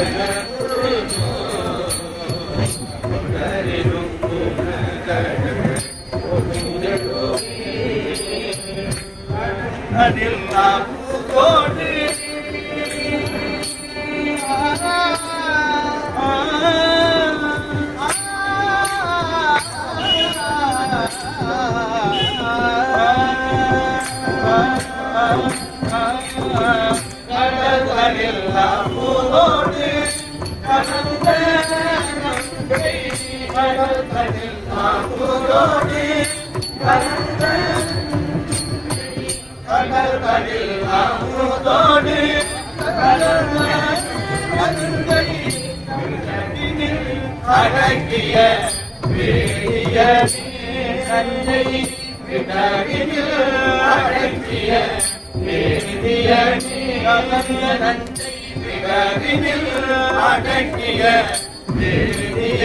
Amen. அடக்கிய வேடிய கண்ணை விடகினில் அடக்கிய வேடிய நஞ்சை விடகினில் அடக்கிய வேடிய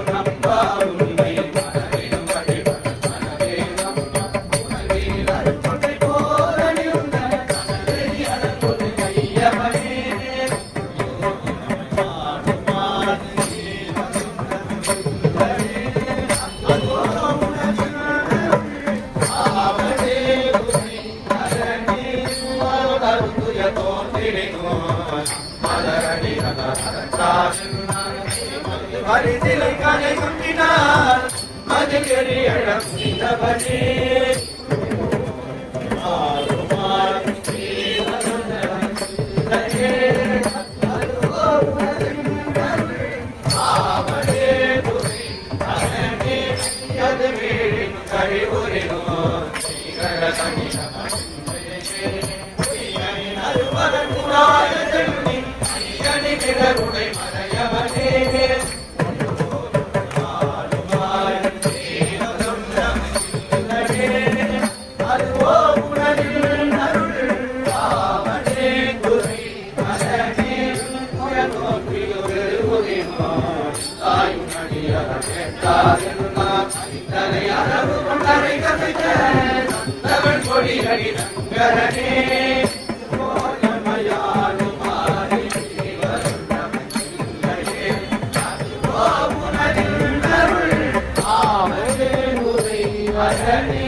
மரிதிலை கனை குட்டினார் மதுகரி அடர்த்தவனே ஓ உனதின் ஆவதே அரணி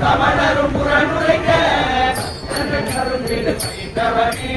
தமிழரும் புறநுரைக்க கரும்பிடு செய்தவனே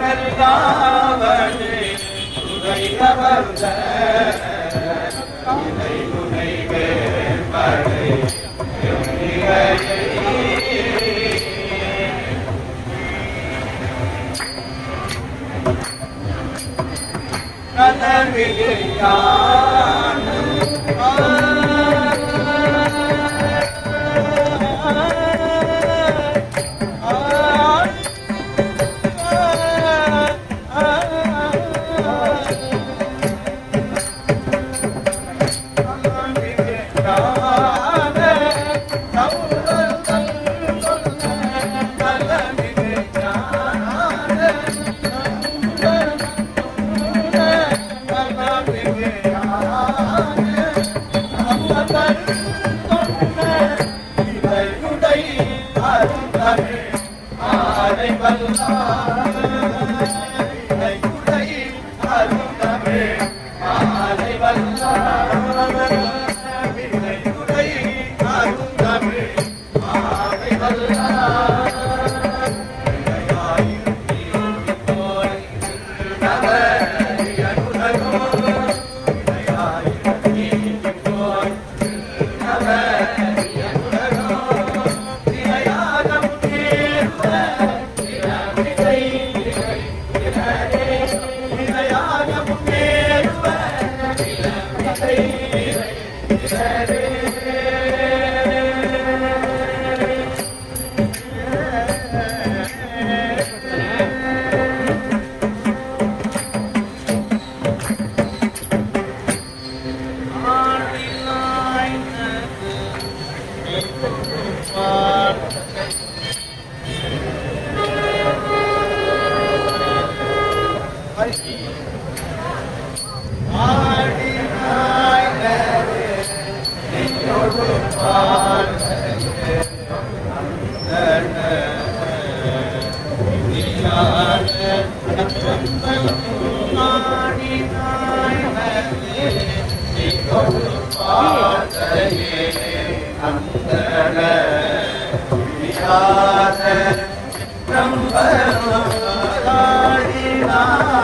அனை புனல்லாவது உரையமல்ல இறை உரைவே Thank you. Thank you.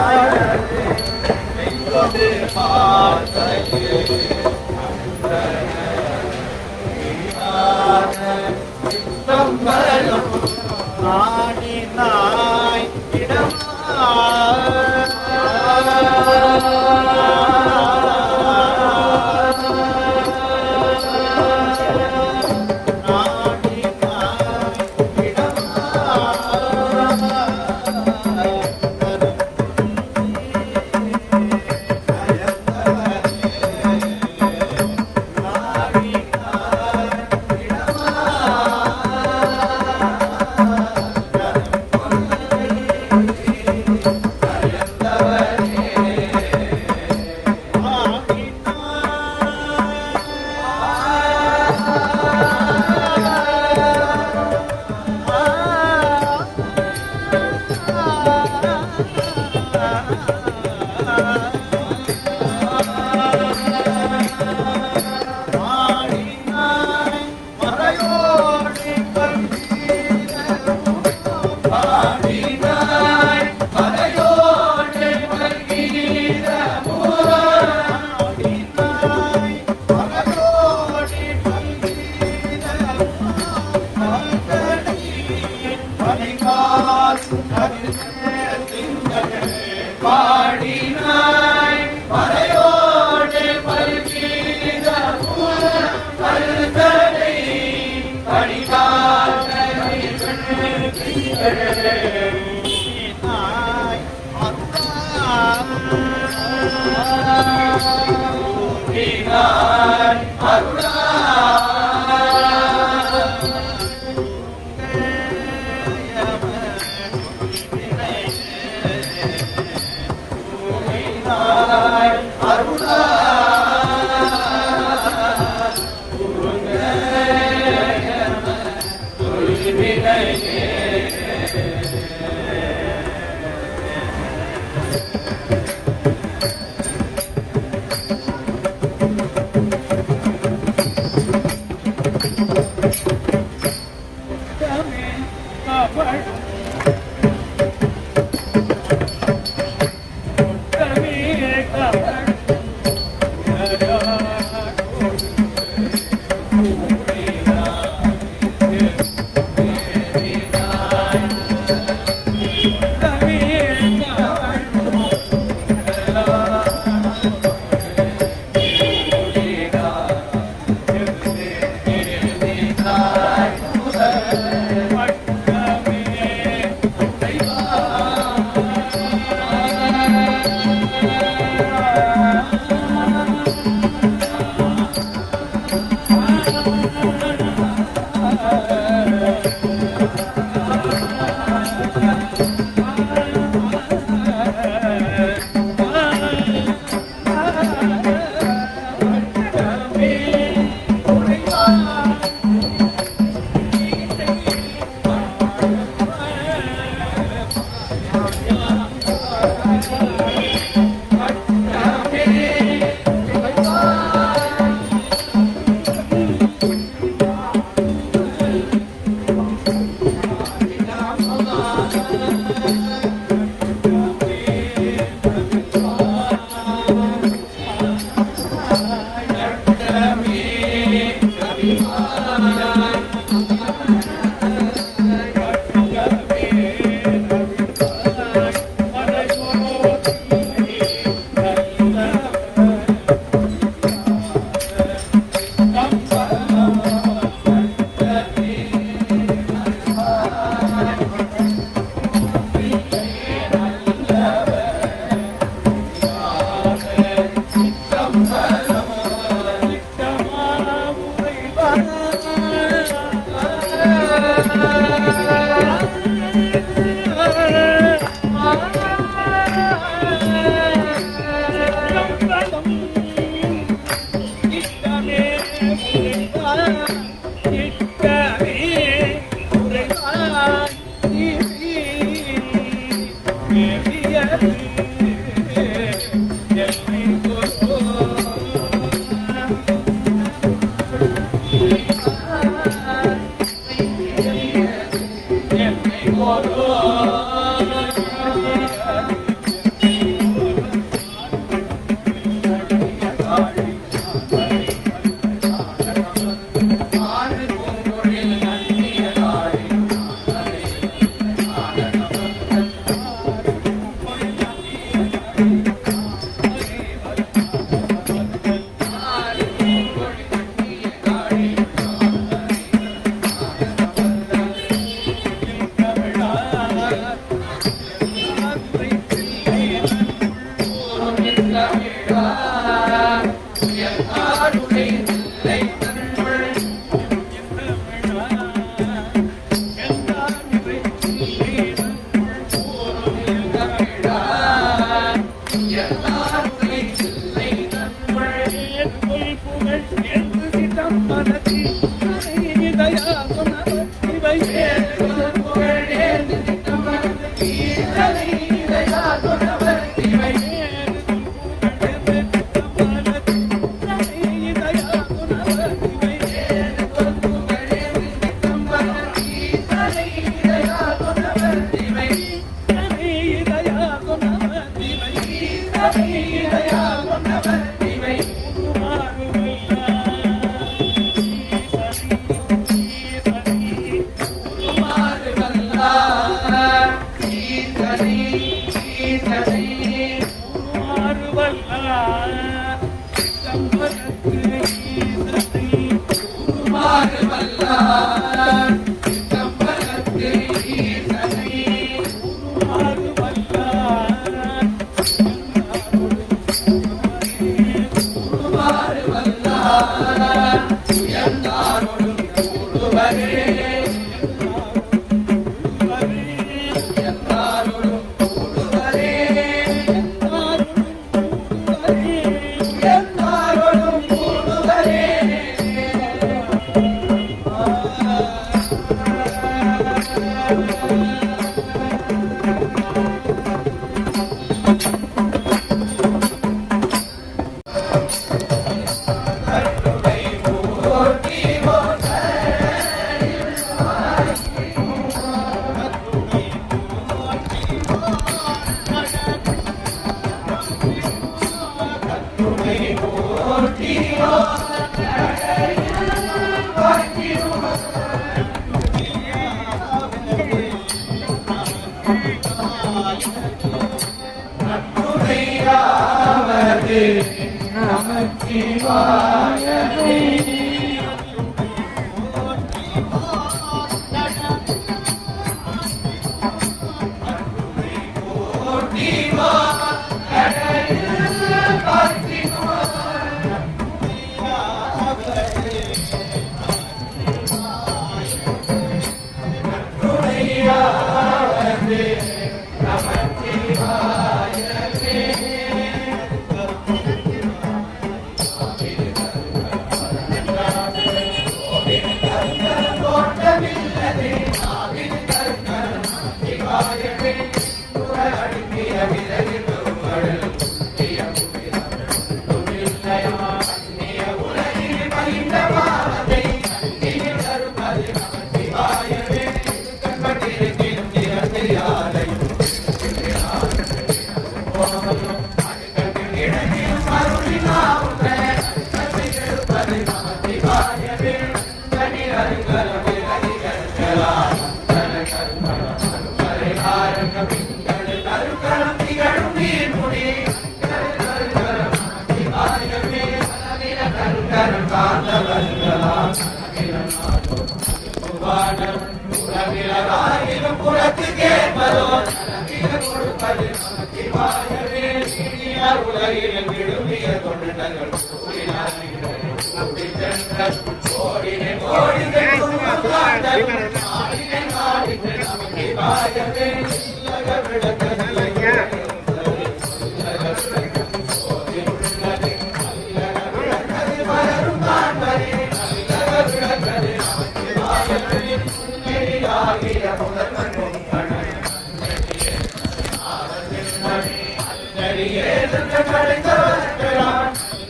உலகில்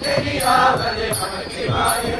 தெரியாவது நமக்கு வாய